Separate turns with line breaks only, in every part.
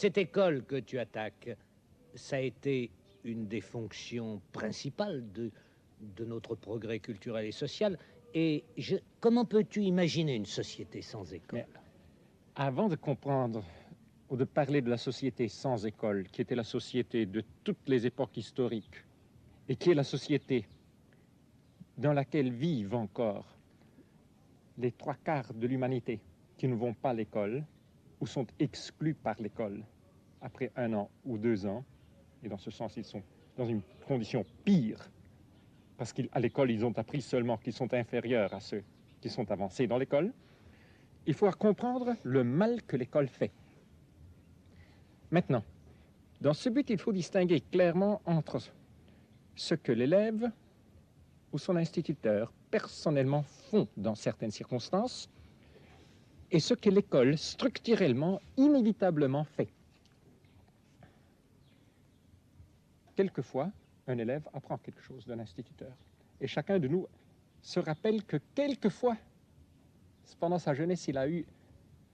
Cette école que tu attaques, ça a été une des fonctions principales de, notre progrès culturel et social. Et comment peux-tu imaginer une société sans école?
Avant de comprendre ou de parler de la société sans école, qui était la société de toutes les époques historiques, et qui est la société dans laquelle vivent encore les trois quarts de l'humanité qui ne vont pas à l'école ou sont exclus par l'école après un an ou deux ans, et dans ce sens, ils sont dans une condition pire, parce qu'à l'école, ils ont appris seulement qu'ils sont inférieurs à ceux qui sont avancés dans l'école, il faut comprendre le mal que l'école fait. Maintenant, dans ce but, il faut distinguer clairement entre ce que l'élève ou son instituteur personnellement font dans certaines circonstances et ce que l'école structurellement, inévitablement fait. Quelquefois, un élève apprend quelque chose d'un instituteur et chacun de nous se rappelle que quelquefois, pendant sa jeunesse, il a eu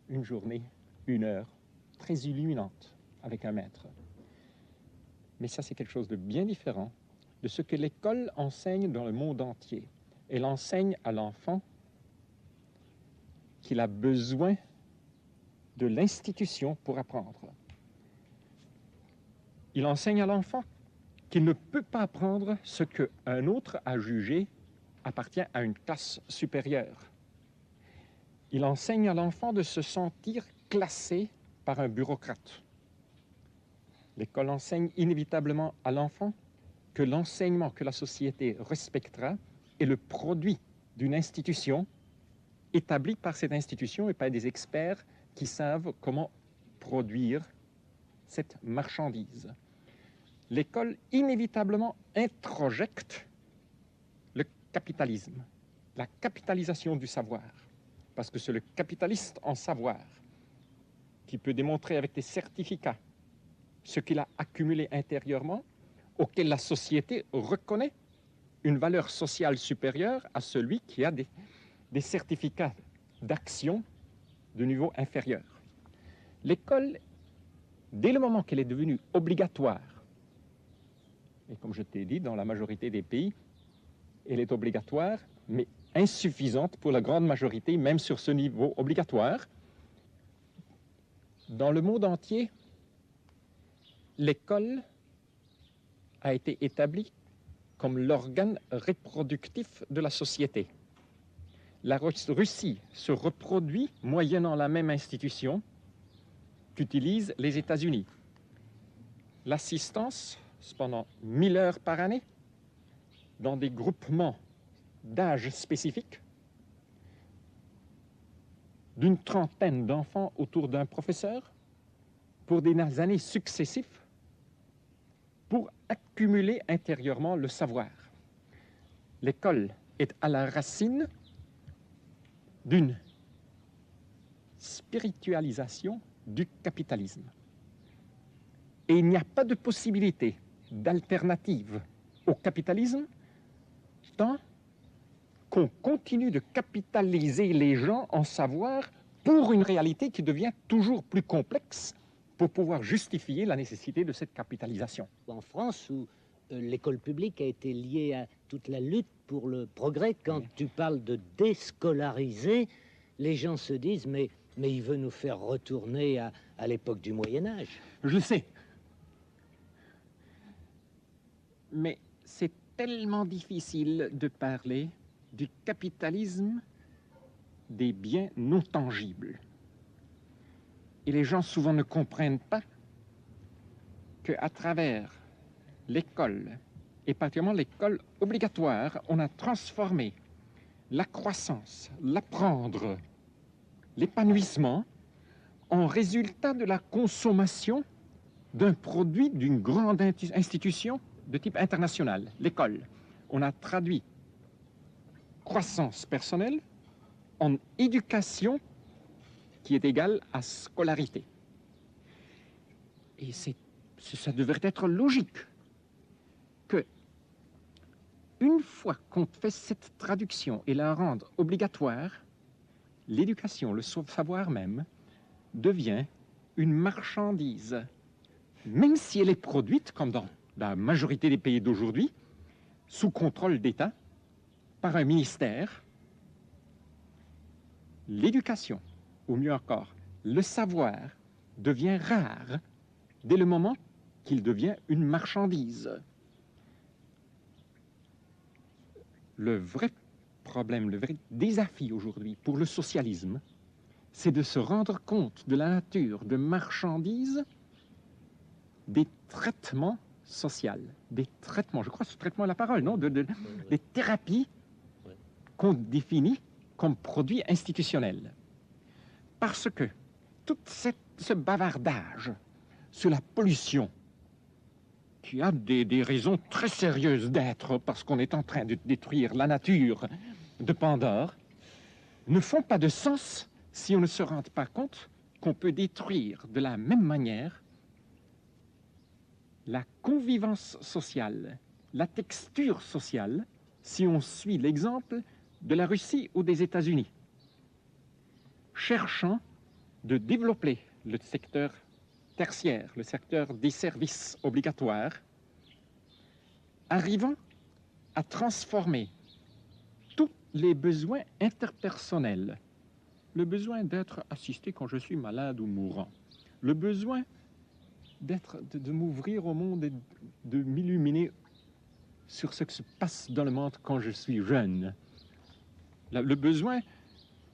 une journée, une heure très illuminante avec un maître. Mais ça, c'est quelque chose de bien différent de ce que l'école enseigne dans le monde entier. Elle enseigne à l'enfant qu'il a besoin de l'institution pour apprendre. Il enseigne à l'enfant qu'il ne peut pas apprendre ce qu'un autre a jugé appartient à une classe supérieure. Il enseigne à l'enfant de se sentir classé par un bureaucrate. L'école enseigne inévitablement à l'enfant que l'enseignement que la société respectera est le produit d'une institution établie par cette institution et par des experts qui savent comment produire cette marchandise. L'école inévitablement introjecte le capitalisme, la capitalisation du savoir, parce que c'est le capitaliste en savoir qui peut démontrer avec des certificats ce qu'il a accumulé intérieurement, auquel la société reconnaît une valeur sociale supérieure à celui qui a des, des certificats d'action de niveau inférieur. L'école, dès le moment qu'elle est devenue obligatoire, et comme je t'ai dit, dans la majorité des pays, elle est obligatoire, mais insuffisante pour la grande majorité, même sur ce niveau obligatoire. Dans le monde entier, l'école a été établie comme l'organe reproductif de la société. La Russie se reproduit moyennant la même institution qu'utilisent les États-Unis. L'assistance, pendant 1000 heures par année, dans des groupements d'âge spécifiques, d'une trentaine d'enfants autour d'un professeur, pour des années successives, pour accumuler intérieurement le savoir. L'école est à la racine d'une spiritualisation du capitalisme. Et il n'y a pas de possibilité d'alternative au capitalisme tant qu'on continue de capitaliser les gens en savoir pour une réalité qui devient toujours plus complexe pour pouvoir justifier la nécessité de cette capitalisation.
En France, où l'école publique a été liée à toute la lutte pour le progrès, quand tu parles de déscolariser, les gens se disent mais, mais il veut nous faire retourner à, à l'époque du Moyen Âge.
Je sais. Mais c'est tellement difficile de parler du capitalisme des biens non tangibles. Et les gens souvent ne comprennent pas qu'à travers l'école, et particulièrement l'école obligatoire, on a transformé la croissance, l'apprendre, l'épanouissement en résultat de la consommation d'un produit d'une grande institution de type international, l'école. On a traduit croissance personnelle en éducation qui est égal à scolarité. Et ça devrait être logique que, une fois qu'on fait cette traduction et la rendre obligatoire, l'éducation, le savoir même, devient une marchandise, même si elle est produite, comme dans la majorité des pays d'aujourd'hui, sous contrôle d'État, par un ministère, l'éducation, ou mieux encore, le savoir, devient rare dès le moment qu'il devient une marchandise. Le vrai problème, le vrai défi aujourd'hui pour le socialisme, c'est de se rendre compte de la nature de marchandise des traitements sociaux, des traitements, je crois que ce traitement est la parole, non, de, des thérapies qu'on définit comme produits institutionnels. Parce que tout ce bavardage sur la pollution, qui a des, raisons très sérieuses d'être, parce qu'on est en train de détruire la nature de Pandore, ne font pas de sens si on ne se rend pas compte qu'on peut détruire de la même manière la convivence sociale, la texture sociale, si on suit l'exemple de la Russie ou des États-Unis, cherchant de développer le secteur tertiaire, le secteur des services obligatoires, arrivant à transformer tous les besoins interpersonnels. Le besoin d'être assisté quand je suis malade ou mourant, le besoin d'être, de, m'ouvrir au monde et de m'illuminer sur ce qui se passe dans le monde quand je suis jeune, le besoin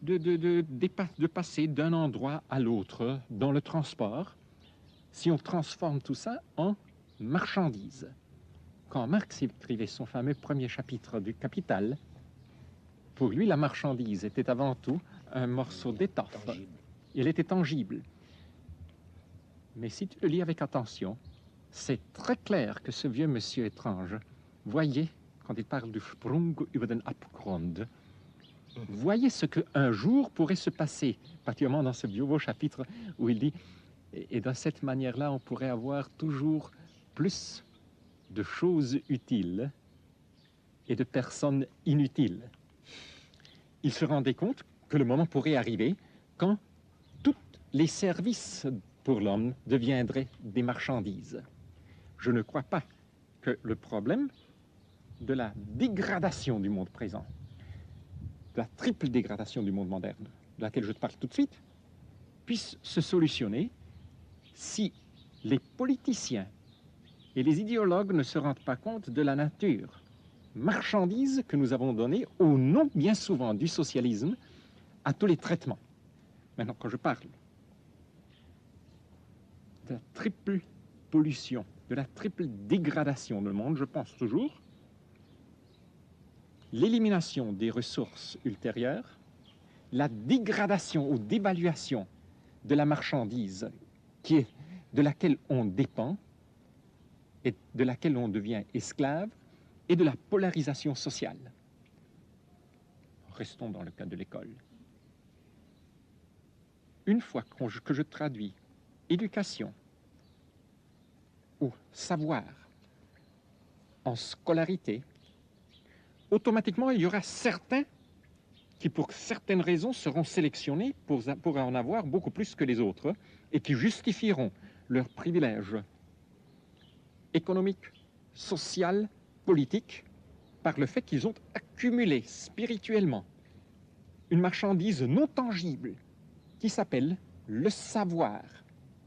de, passer d'un endroit à l'autre dans le transport, si on transforme tout ça en marchandise. Quand Marx écrivait son fameux premier chapitre du Capital, pour lui, la marchandise était avant tout un morceau d'étoffe. Il était tangible. Mais si tu le lis avec attention, c'est très clair que ce vieux monsieur étrange voyait, quand il parle du Sprung über den Abgrund, voyez ce qu'un jour pourrait se passer, particulièrement dans ce vieux beau chapitre où il dit, et, et de cette manière-là, on pourrait avoir toujours plus de choses utiles et de personnes inutiles. Il se rendait compte que le moment pourrait arriver quand tous les services pour l'homme deviendraient des marchandises. Je ne crois pas que le problème de la dégradation du monde présent, de la triple dégradation du monde moderne, de laquelle je te parle tout de suite, puisse se solutionner si les politiciens et les idéologues ne se rendent pas compte de la nature marchandise que nous avons donnée au nom bien souvent du socialisme à tous les traitements. Maintenant, quand je parle de la triple pollution, de la triple dégradation du monde, je pense toujours l'élimination des ressources ultérieures, la dégradation ou dévaluation de la marchandise qui est, de laquelle on dépend et de laquelle on devient esclave, et de la polarisation sociale. Restons dans le cas de l'école une fois que je traduis éducation ou savoir en scolarité, automatiquement, il y aura certains qui, pour certaines raisons, seront sélectionnés pour, en avoir beaucoup plus que les autres et qui justifieront leur privilège économique, social, politique par le fait qu'ils ont accumulé spirituellement une marchandise non tangible qui s'appelle le savoir.